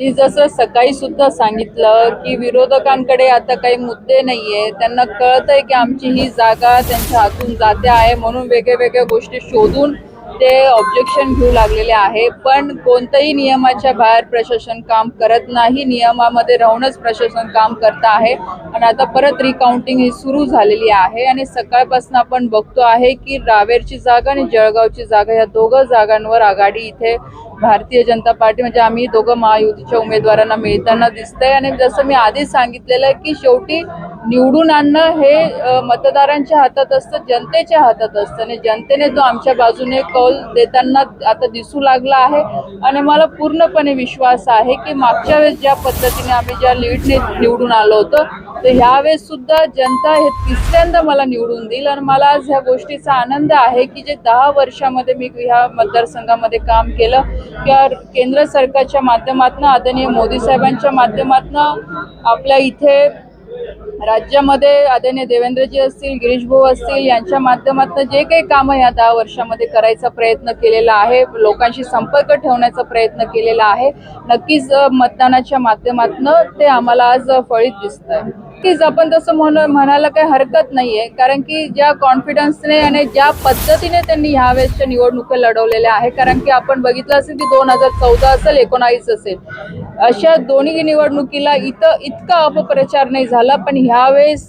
मी जसं सकाळी सुद्धा सांगितलं की विरोधकांकडे आता काही मुद्दे नाहीये. त्यांना कळत आहे की आमची ही जागा त्यांच्या हातून जाते आहे म्हणून वेगळ्या वेगळ्या गोष्टी शोधून ते ऑब्जेक्शन घेऊ लागलेले आहे पण कोणतंही नियमाच्या बाहेर प्रशासन काम करत नाही. नियमामध्ये राहूनच प्रशासन काम करत आहे. आणि आता परत रिकाउंटिंग ही सुरू झालेली आहे. आणि सकाळपासून आपण बघतो आहे की रावेरची जागा आणि जळगावची जागा या दोघं जागांवर आघाडी इथे भारतीय जनता पार्टी म्हणजे आम्ही दोघं महायुतीच्या उमेदवारांना मिळताना दिसतंय. आणि जसं मी आधीच सांगितलेलं आहे की शेवटी निवडून आणणं हे मतदारांच्या हातात असतं जनतेच्या हातात असतं. आणि जनतेने तो आमच्या बाजूने कौल देताना आता दिसू लागला आहे. आणि मला पूर्णपणे विश्वास आहे की मागच्या वेळेस ज्या पद्धतीने आम्ही ज्या लीडने निवडून आलो होतो तर ह्यावेळेस सुद्धा जनता हे तिसऱ्यांदा मला निवडून देईल. आणि मला आज ह्या गोष्टीचा आनंद आहे की जे दहा वर्षामध्ये मी ह्या मतदारसंघामध्ये काम केलं किंवा केंद्र सरकारच्या माध्यमातून आदरणीय मोदी साहेबांच्या माध्यमातून आपल्या इथे राज्यामध्ये आदरणीय देवेंद्रजी असतील गिरीश भाऊ असतील यांच्या माध्यमातून जे काही कामं या दहा वर्षामध्ये करायचा प्रयत्न केलेला आहे लोकांशी संपर्क ठेवण्याचा प्रयत्न केलेला आहे नक्कीच मतदानाच्या माध्यमातून ते आम्हाला आज फळीत दिसत आहे नक्कीच आपण तसं म्हण म्हणायला काही हरकत नाहीये. कारण की ज्या कॉन्फिडन्सने आणि ज्या पद्धतीने त्यांनी ह्यावेळेसच्या निवडणुका लढवलेल्या आहे कारण की आपण बघितलं असेल की दोन हजार चौदा असेल एकोणावीस असेल. अशा दोन्ही निवडणुकीला इथं इतका अपप्रचार नाही झाला पण ह्यावेळेस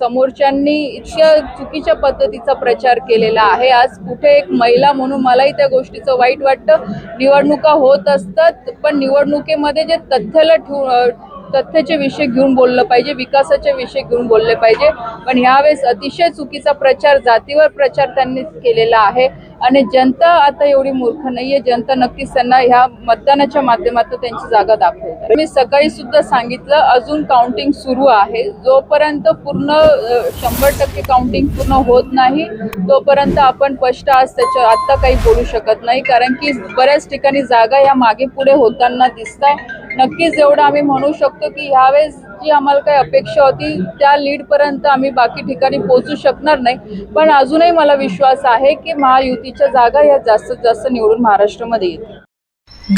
समोरच्यांनी इतक्या चुकीच्या पद्धतीचा प्रचार केलेला आहे. आज कुठे एक महिला म्हणून मलाही त्या गोष्टीचं वाईट वाटतं. निवडणुका होत असतात पण निवडणुकीमध्ये जे तथ्याला ठेवू तथ्याचे विषय घेऊन बोललं पाहिजे विकासाचे विषय घेऊन बोलले पाहिजे. पण ह्यावेळेस अतिशय चुकीचा प्रचार जातीवर प्रचार त्यांनी केलेला आहे. आणि जनता आता एवढी मूर्ख नाहीये. जनता नक्कीच त्यांना ह्या मतदानाच्या माध्यमातून त्यांची जागा दाखवेल मी सकाळी सुद्धा सांगितलं अजून काउंटिंग सुरू आहे. जोपर्यंत पूर्ण शंभर टक्के काउंटिंग पूर्ण होत नाही तोपर्यंत आपण स्पष्ट आज त्याच्या आत्ता काही बोलू शकत नाही. कारण की बऱ्याच ठिकाणी जागा या मागे पुढे होताना दिसत आहे नक्कीच एवढं आम्ही म्हणू शकतो की ह्यावेळेस जी आम्हाला काही अपेक्षा होती त्या लीडपर्यंत आम्ही बाकी ठिकाणी पोहोचू शकणार नाही. पण अजूनही मला विश्वास आहे की महायुतीच्या जागा या जास्तीत जास्त निवडून महाराष्ट्रामध्ये येतील.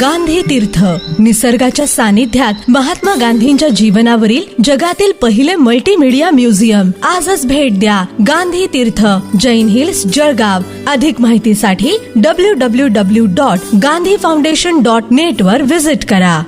गांधी तीर्थ निसर्गाच्या सानिध्यात महात्मा गांधींच्या जीवनावरील जगातील पहिले मल्टीमीडिया म्युझियम आजच भेट द्या गांधी तीर्थ जैन हिल्स जळगाव. अधिक माहितीसाठी W W W dot Gandhi foundation dot net वर विजिट करा.